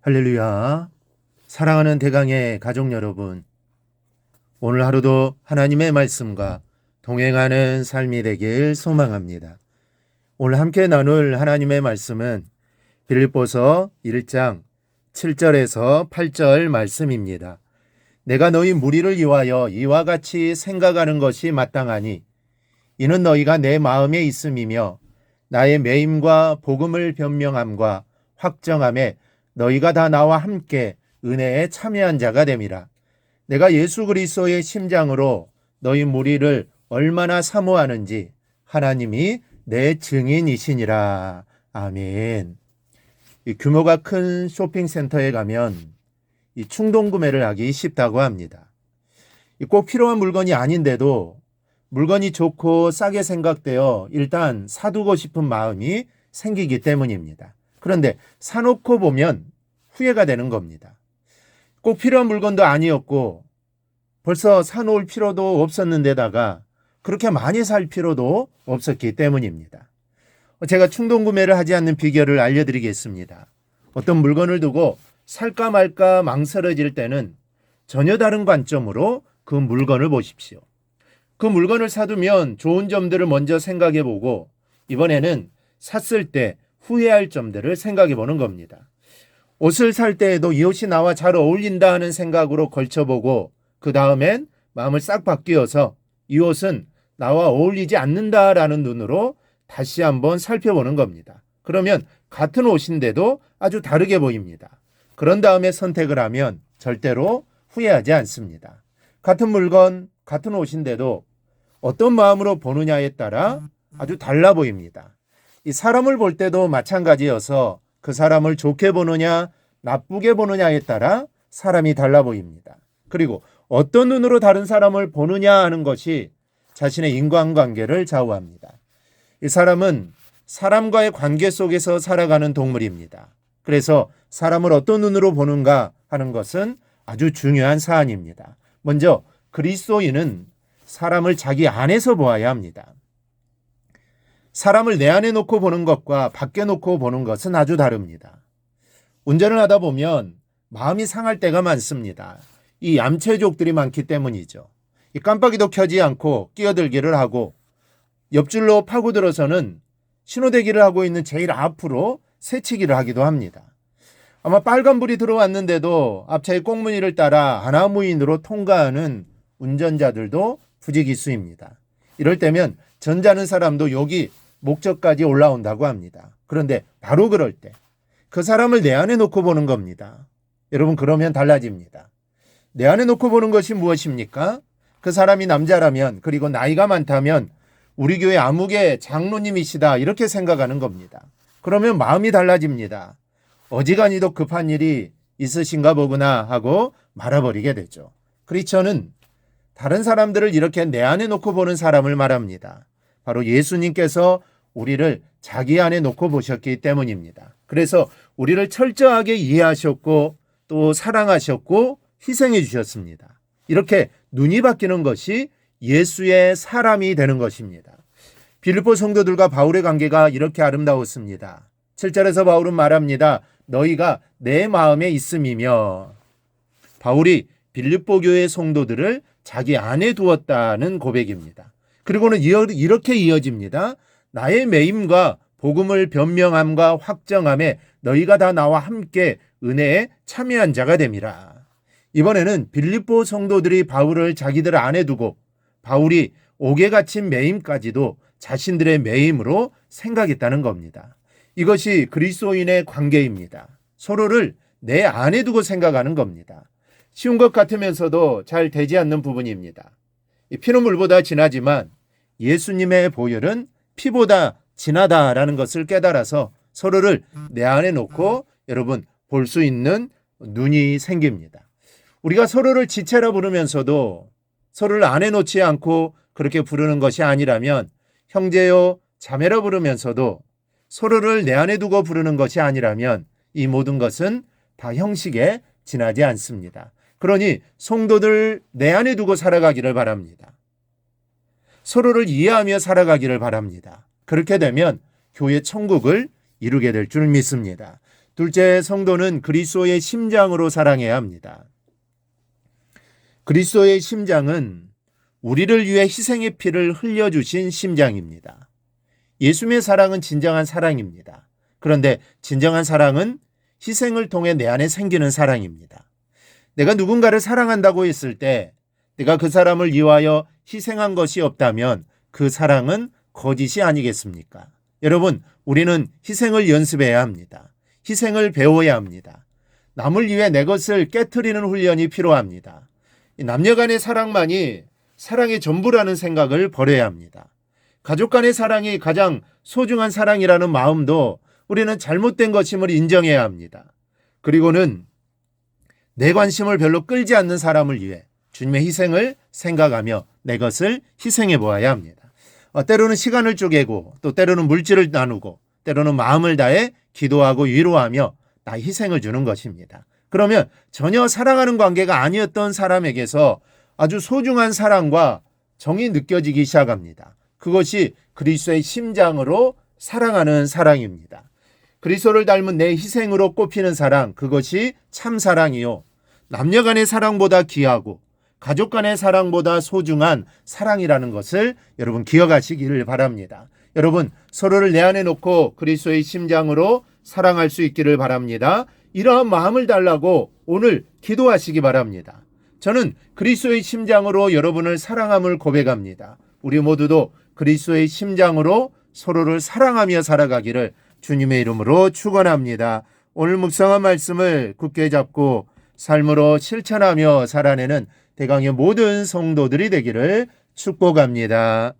할렐루야. 사랑하는 대강의 가족 여러분. 오늘 하루도 하나님의 말씀과 동행하는 삶이 되길 소망합니다. 오늘 함께 나눌 하나님의 말씀은 빌립보서 1장 7절에서 8절 말씀입니다. 내가 너희 무리를 위하여 이와 같이 생각하는 것이 마땅하니 이는 너희가 내 마음에 있음이며 나의 매임과 복음을 변명함과 확정함에 너희가 다 나와 함께 은혜에 참여한 자가 됨이라. 내가 예수 그리스도의 심장으로 너희 무리를 얼마나 사모하는지 하나님이 내 증인이시니라. 아멘. 이 규모가 큰 쇼핑센터에 가면 이 충동 구매를 하기 쉽다고 합니다. 이꼭 필요한 물건이 아닌데도 물건이 좋고 싸게 생각되어 일단 사두고 싶은 마음이 생기기 때문입니다. 그런데 사놓고 보면 후회가 되는 겁니다. 꼭 필요한 물건도 아니었고 벌써 사놓을 필요도 없었는데다가 그렇게 많이 살 필요도 없었기 때문입니다. 제가 충동 구매를 하지 않는 비결을 알려드리겠습니다. 어떤 물건을 두고 살까 말까 망설여질 때는 전혀 다른 관점으로 그 물건을 보십시오. 그 물건을 사두면 좋은 점들을 먼저 생각해 보고 이번에는 샀을 때 후회할 점들을 생각해 보는 겁니다. 옷을 살 때에도 이 옷이 나와 잘 어울린다 하는 생각으로 걸쳐보고 그 다음엔 마음을 싹 바뀌어서 이 옷은 나와 어울리지 않는다라는 눈으로 다시 한번 살펴보는 겁니다. 그러면 같은 옷인데도 아주 다르게 보입니다. 그런 다음에 선택을 하면 절대로 후회하지 않습니다. 같은 물건, 같은 옷인데도 어떤 마음으로 보느냐에 따라 아주 달라 보입니다. 이 사람을 볼 때도 마찬가지여서 그 사람을 좋게 보느냐, 나쁘게 보느냐에 따라 사람이 달라 보입니다. 그리고 어떤 눈으로 다른 사람을 보느냐 하는 것이 자신의 인간관계를 좌우합니다. 이 사람은 사람과의 관계 속에서 살아가는 동물입니다. 그래서 사람을 어떤 눈으로 보는가 하는 것은 아주 중요한 사안입니다. 먼저 그리스도인은 사람을 자기 안에서 보아야 합니다. 사람을 내 안에 놓고 보는 것과 밖에 놓고 보는 것은 아주 다릅니다. 운전을 하다 보면 마음이 상할 때가 많습니다. 이 얌체족들이 많기 때문이죠. 이 깜빡이도 켜지 않고 끼어들기를 하고 옆줄로 파고들어서는 신호대기를 하고 있는 제일 앞으로 새치기를 하기도 합니다. 아마 빨간불이 들어왔는데도 앞차의 꽁무니를 따라 하나무인으로 통과하는 운전자들도 부지기수입니다. 이럴 때면 전자는 사람도 여기 목적까지 올라온다고 합니다. 그런데 바로 그럴 때 그 사람을 내 안에 놓고 보는 겁니다. 여러분 그러면 달라집니다. 내 안에 놓고 보는 것이 무엇입니까? 그 사람이 남자라면 그리고 나이가 많다면 우리 교회 아무개 장로님이시다 이렇게 생각하는 겁니다. 그러면 마음이 달라집니다. 어지간히도 급한 일이 있으신가 보구나 하고 말아버리게 되죠. 크리스천은 다른 사람들을 이렇게 내 안에 놓고 보는 사람을 말합니다. 바로 예수님께서 우리를 자기 안에 놓고 보셨기 때문입니다. 그래서 우리를 철저하게 이해하셨고 또 사랑하셨고 희생해 주셨습니다. 이렇게 눈이 바뀌는 것이 예수의 사람이 되는 것입니다. 빌립보 성도들과 바울의 관계가 이렇게 아름다웠습니다. 7절에서 바울은 말합니다. 너희가 내 마음에 있음이며 바울이 빌립보 교회 성도들을 자기 안에 두었다는 고백입니다. 그리고는 이렇게 이어집니다. 나의 매임과 복음을 변명함과 확정함에 너희가 다 나와 함께 은혜에 참여한 자가 됨이라. 이번에는 빌립보 성도들이 바울을 자기들 안에 두고 바울이 옥에 갇힌 매임까지도 자신들의 매임으로 생각했다는 겁니다. 이것이 그리스도인의 관계입니다. 서로를 내 안에 두고 생각하는 겁니다. 쉬운 것 같으면서도 잘 되지 않는 부분입니다. 이 피눈물보다 진하지만 예수님의 보혈은 피보다 진하다라는 것을 깨달아서 서로를 내 안에 놓고 여러분 볼 수 있는 눈이 생깁니다. 우리가 서로를 지체라 부르면서도 서로를 안에 놓지 않고 그렇게 부르는 것이 아니라면 형제요 자매라 부르면서도 서로를 내 안에 두고 부르는 것이 아니라면 이 모든 것은 다 형식에 지나지 않습니다. 그러니 성도들 내 안에 두고 살아가기를 바랍니다. 서로를 이해하며 살아가기를 바랍니다. 그렇게 되면 교회 천국을 이루게 될 줄 믿습니다. 둘째, 성도는 그리스도의 심장으로 사랑해야 합니다. 그리스도의 심장은 우리를 위해 희생의 피를 흘려주신 심장입니다. 예수님의 사랑은 진정한 사랑입니다. 그런데 진정한 사랑은 희생을 통해 내 안에 생기는 사랑입니다. 내가 누군가를 사랑한다고 했을 때 내가 그 사람을 위하여 희생한 것이 없다면 그 사랑은 거짓이 아니겠습니까? 여러분, 우리는 희생을 연습해야 합니다. 희생을 배워야 합니다. 남을 위해 내 것을 깨뜨리는 훈련이 필요합니다. 이 남녀 간의 사랑만이 사랑의 전부라는 생각을 버려야 합니다. 가족 간의 사랑이 가장 소중한 사랑이라는 마음도 우리는 잘못된 것임을 인정해야 합니다. 그리고는 내 관심을 별로 끌지 않는 사람을 위해 주님의 희생을 생각하며 내 것을 희생해 보아야 합니다. 어, 때로는 시간을 쪼개고 또 때로는 물질을 나누고 때로는 마음을 다해 기도하고 위로하며 나 희생을 주는 것입니다. 그러면 전혀 사랑하는 관계가 아니었던 사람에게서 아주 소중한 사랑과 정이 느껴지기 시작합니다. 그것이 그리스도의 심장으로 사랑하는 사랑입니다. 그리스도를 닮은 내 희생으로 꼽히는 사랑, 그것이 참 사랑이요. 남녀 간의 사랑보다 귀하고 가족 간의 사랑보다 소중한 사랑이라는 것을 여러분 기억하시기를 바랍니다. 여러분 서로를 내 안에 놓고 그리스도의 심장으로 사랑할 수 있기를 바랍니다. 이러한 마음을 달라고 오늘 기도하시기 바랍니다. 저는 그리스도의 심장으로 여러분을 사랑함을 고백합니다. 우리 모두도 그리스도의 심장으로 서로를 사랑하며 살아가기를 주님의 이름으로 축원합니다. 오늘 묵상한 말씀을 굳게 잡고 삶으로 실천하며 살아내는 대강의 모든 성도들이 되기를 축복합니다.